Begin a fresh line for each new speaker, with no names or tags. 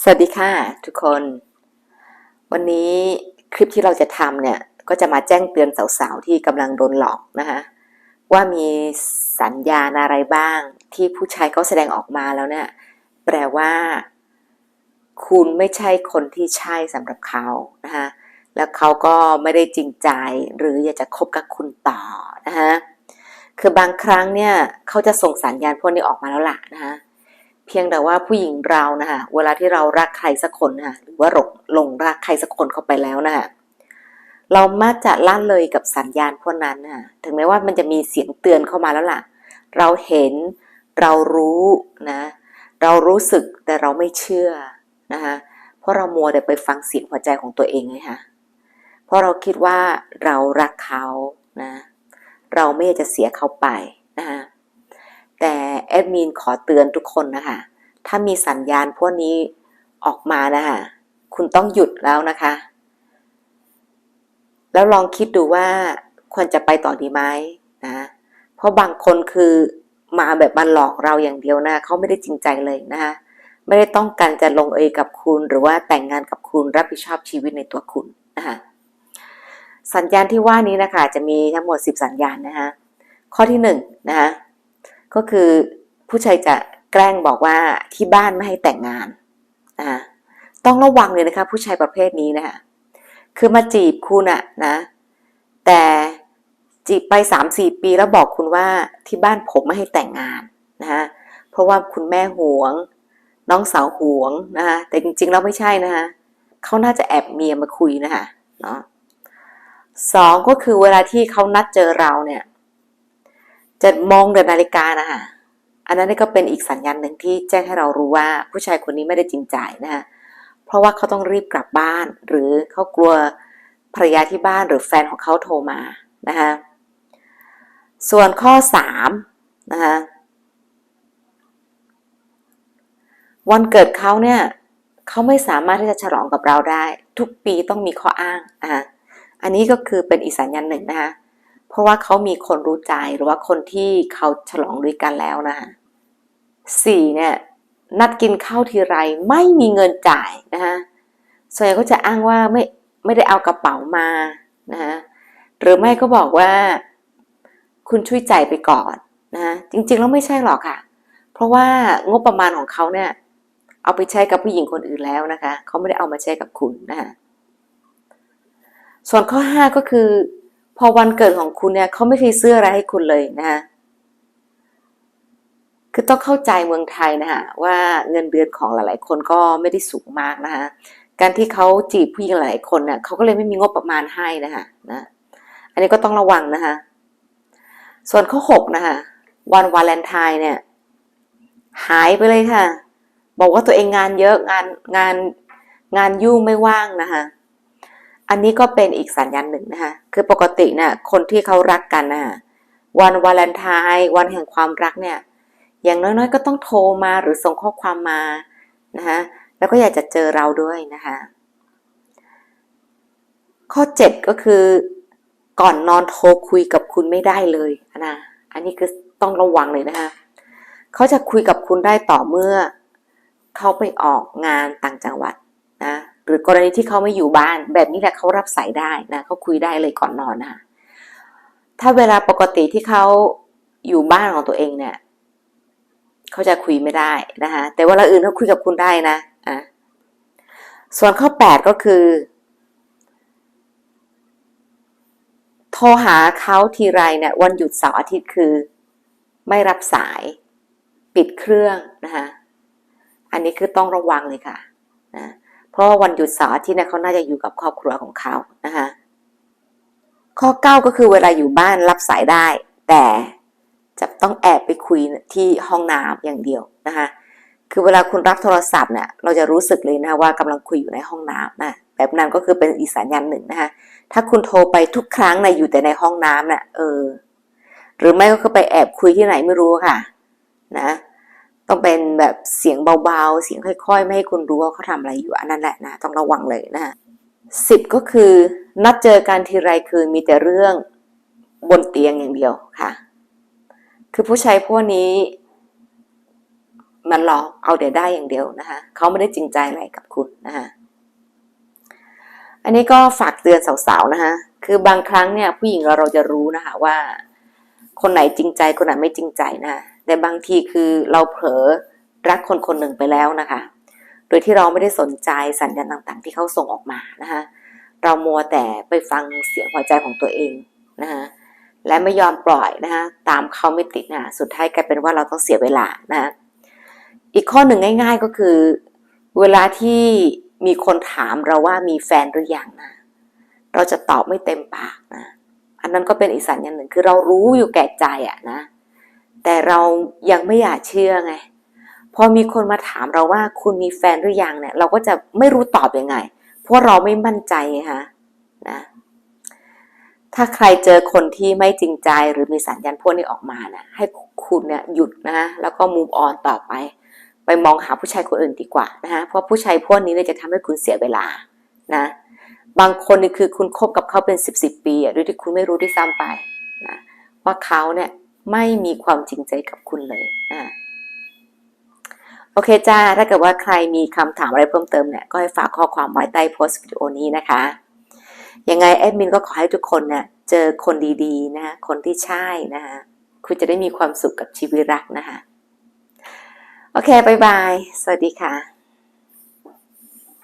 สวัสดีค่ะทุกคน วันนี้คลิปที่เราจะทำเนี่ย ก็จะมาแจ้งเตือนสาวๆที่กำลังโดนหลอกนะคะว่ามีสัญญาณอะไรบ้าง ที่ผู้ชายเขาแสดงออกมาแล้วเนี่ย แปลว่า คุณไม่ใช่คนที่ใช่สำหรับเขานะคะแล้วเขาก็ไม่ได้จริงใจหรืออยากจะคบกับคุณต่อนะคะคือบางครั้งเนี่ยเขาจะส่งสัญญาณพวกนี้ออกมาแล้วล่ะนะคะ พียงแต่ว่าผู้หญิงเรานะคะเวลาที่เรารักใครสักคนนะคะหรือว่าหลงหลงรักใครสักคนเข้าไปแล้วนะคะเรามักจะละเลยกับสัญญาณพวกนั้นนะคะถึงแม้ว่ามันจะมีเสียงเตือนเข้ามาแล้วล่ะ เราเห็นเรารู้นะ เรารู้สึกแต่เราไม่เชื่อนะคะเพราะเรามัวแต่ไปฟังเสียงหัวใจของตัวเองไงคะเพราะเราคิดว่าเรารักเขานะ เราไม่อยากจะเสียเขาไปนะคะ แต่แอดมินขอเตือนทุกคนนะคะ ถ้ามีสัญญาณพวกนี้ออกมานะคะคุณต้องหยุดแล้วนะคะ แล้วลองคิดดูว่าควรจะไปต่อดีไหมนะ เพราะบางคนคือมาแบบมาหลอกเราอย่างเดียวนะเขาไม่ได้จริงใจเลยนะคะไม่ได้ต้องการจะลงเอยกับคุณ หรือว่าแต่งงานกับคุณรับผิดชอบชีวิตในตัวคุณนะคะสัญญาณที่ว่านี้นะคะ จะมีทั้งหมด 10 สัญญาณนะคะข้อที่1นงนะคะ ก็คือผู้ชายจะแกล้งบอกว่าที่บ้านไม่ให้แต่งงานนะต้องระวังเลยนะคะ ผู้ชายประเภทนี้นะคะคือมาจีบคุณอะนะ แต่จีบไปสามสี่ปีแล้วบอกคุณว่าที่บ้านผมไม่ให้แต่งงานนะคะเพราะว่าคุณแม่หวง น้องสาวหวงนะคะแต่จริงๆแล้วไม่ใช่นะคะเขาน่าจะแอบเมียมาคุยนะคะเนาะสองก็คือเวลาที่เขานัดเจอเราเนี่ย จะมองเดินนาฬิกานะคะอันนั้นก็เป็นอีกสัญญาณหนึ่งที่แจ้งให้เรารู้ว่าผู้ชายคนนี้ไม่ได้จริงใจนะคะเพราะว่าเขาต้องรีบกลับบ้าน หรือเขากลัวภรรยาที่บ้านหรือแฟนของเขาโทรมานะคะส่วนข้อ3นะคะวันเกิดเขาเนี่ยเขาไม่สามารถที่จะฉลองกับเราได้ ทุกปีต้องมีข้ออ้างอะอันนี้ก็คือเป็นอีกสัญญาณหนึ่งนะคะ เพราะว่าเขามีคนรู้ใจหรือว่าคนที่เขาฉลองด้วยกันแล้วนะคะสี่เนี่ยนัดกินข้าวทีไรไม่มีเงินจ่ายนะคะส่วนใหญ่ก็จะอ้างว่าไม่ไม่ได้เอากระเป๋ามานะคะหรือไม่ก็บอกว่า คุณช่วยจ่ายไปก่อนนะจริงๆแล้วไม่ใช่หรอกค่ะ เพราะว่างบประมาณของเขาเนี่ย เอาไปใช้กับผู้หญิงคนอื่นแล้วนะคะเขาไม่ได้เอามาใช้กับคุณนะคะส่วนข้อ 5 ก็คือ อวันเกิดของคุณเนี่ยเขาไม่เคยซื้ออะไรให้คุณเลยนะคะคือต้องเข้าใจเมืองไทยนะคะว่าเงินเดือนของหลาย ๆ คนก็ไม่ได้สูงมากนะคะการที่เขาจีบผู้หญิงหลายคนเนี่ยเขาก็เลยไม่มีงบประมาณให้นะคะนะอันนี้ก็ต้องระวังนะคะส่วนข้อ6นะคะวันวาเลนไทน์เนี่ย หายไปเลยค่ะ บอกว่าตัวเองงานเยอะงานงานงานยุ่งไม่ว่างนะคะ นนี้ก็เป็นอีกสัญญาณหนึ่งนะคะ คือปกติเนี่ยคนที่เขารักกันนะคะวันวาเลนไทน์วันแห่งความรักเนี่ย อย่างน้อยๆ ก็ต้องโทรมาหรือส่งข้อความมานะคะแล้วก็อยากจะเจอเราด้วยนะคะข้อ 7 ก็คือ ก่อนนอนโทรคุยกับคุณไม่ได้เลยนะอันนี้คือต้องระวังเลยนะคะเขาจะคุยกับคุณได้ต่อเมื่อเขาไปออกงานต่างจังหวัดนะ หรือกรณีที่เขาไม่อยู่บ้าน แบบนี้แหละเขารับสายได้นะเขาคุยได้เลยก่อนนอนนะคะถ้าเวลาปกติที่เขาอยู่บ้านของตัวเองเนี่ยเขาจะคุยไม่ได้นะคะแต่เวลาอื่นเขาคุยกับคุณได้นะอะส่วนข้อ8ก็คือ โทรหาเขาทีไรเนี่ยวันหยุดเสาร์อาทิตย์คือ ไม่รับสายปิดเครื่องนะคะอันนี้คือต้องระวังเลยค่ะนะ เพราะว่าวันหยุดเสาร์อาทิตย์เนี่ยเขาน่าจะอยู่กับครอบครัวของเขานะคะข้อ9ก็คือเวลาอยู่บ้านรับสายได้ แต่จะต้องแอบไปคุยที่ห้องน้ำอย่างเดียวนะคะคือเวลาคุณรับโทรศัพท์เนี่ยเราจะรู้สึกเลยนะว่ากำลังคุยอยู่ในห้องน้ำนะแบบนั้นก็คือเป็นอีกสัญญาณหนึ่งนะคะถ้าคุณโทรไปทุกครั้งนะอยู่แต่ในห้องน้ำนะ่ะเออ หรือไม่ก็คือไปแอบคุยที่ไหนไม่รู้ค่ะ นะ ต้องเป็นแบบเสียงเบาๆ เสียงค่อยๆ ไม่ให้คุณรู้ว่าเขาทำอะไรอยู่อันนั้นแหละนะ ต้องระวังเลยนะสิบก็คือนัดเจอกันทีไรคือมีแต่เรื่องบนเตียงอย่างเดียวค่ะ คือผู้ชายพวกนี้ มันหลอกเอาแต่ได้อย่างเดียวนะคะเขาไม่ได้จริงใจอะไรกับคุณนะคะอันนี้ก็ฝากเตือนสาวๆนะคะคือบางครั้งเนี่ยผู้หญิงเราเราจะรู้นะคะว่า คนไหนจริงใจคนไหนไม่จริงใจนะ แต่บางทีคือเราเผลอรักคนคนหนึ่งไปแล้วนะคะ โดยที่เราไม่ได้สนใจสัญญาณต่างๆ ที่เขาส่งออกมานะคะเรามัวแต่ไปฟังเสียงหัวใจของตัวเองนะคะและไม่ยอมปล่อยนะคะตามเขาไม่ติดนะสุดท้ายกลายเป็นว่าเราต้องเสียเวลานะะอีกข้อหนึ่งง่าย ๆก็คือ เวลาที่มีคนถามเราว่ามีแฟนหรือยังนะเราจะตอบไม่เต็มปากนะอันนั้นก็เป็นอีกสัญญาณหนึ่งคือเรารู้อยู่แก่ใจอะนะ แต่เรายังไม่อยากเชื่อไง พอมีคนมาถามเราว่าคุณมีแฟนหรือยังเนี่ย เราก็จะไม่รู้ตอบยังไง เพราะเราไม่มั่นใจไงคะนะ ถ้าใครเจอคนที่ไม่จริงใจหรือมีสัญญาณพวกนี้ออกมานะให้คุณเนี่ยหยุดนะแล้วก็มูฟออนต่อไป ไปมองหาผู้ชายคนอื่นดีกว่านะคะเพราะผู้ชายพวกนี้เนี่ยจะทำให้คุณเสียเวลานะบางคนนี่คือคุณคบกับเขาเป็นสิบสิบปีอะโดยที่คุณไม่รู้ที่ซ้ำไปนะว่าเขาเนี่ย ไม่มีความจริงใจกับคุณเลยนะโอเคจ้า ถ้าเกิดว่าใครมีคำถามอะไรเพิ่มเติมเนี่ย ก็ให้ฝากข้อความไว้ใต้โพสต์วิดีโอนี้นะคะ ยังไงแอดมินก็ขอให้ทุกคนเนี่ยเจอคนดีๆนะคะคนที่ใช่นะคะคุณจะได้มีความสุขกับชีวิตรักนะคะ โอเคบายบาย สวัสดีค่ะ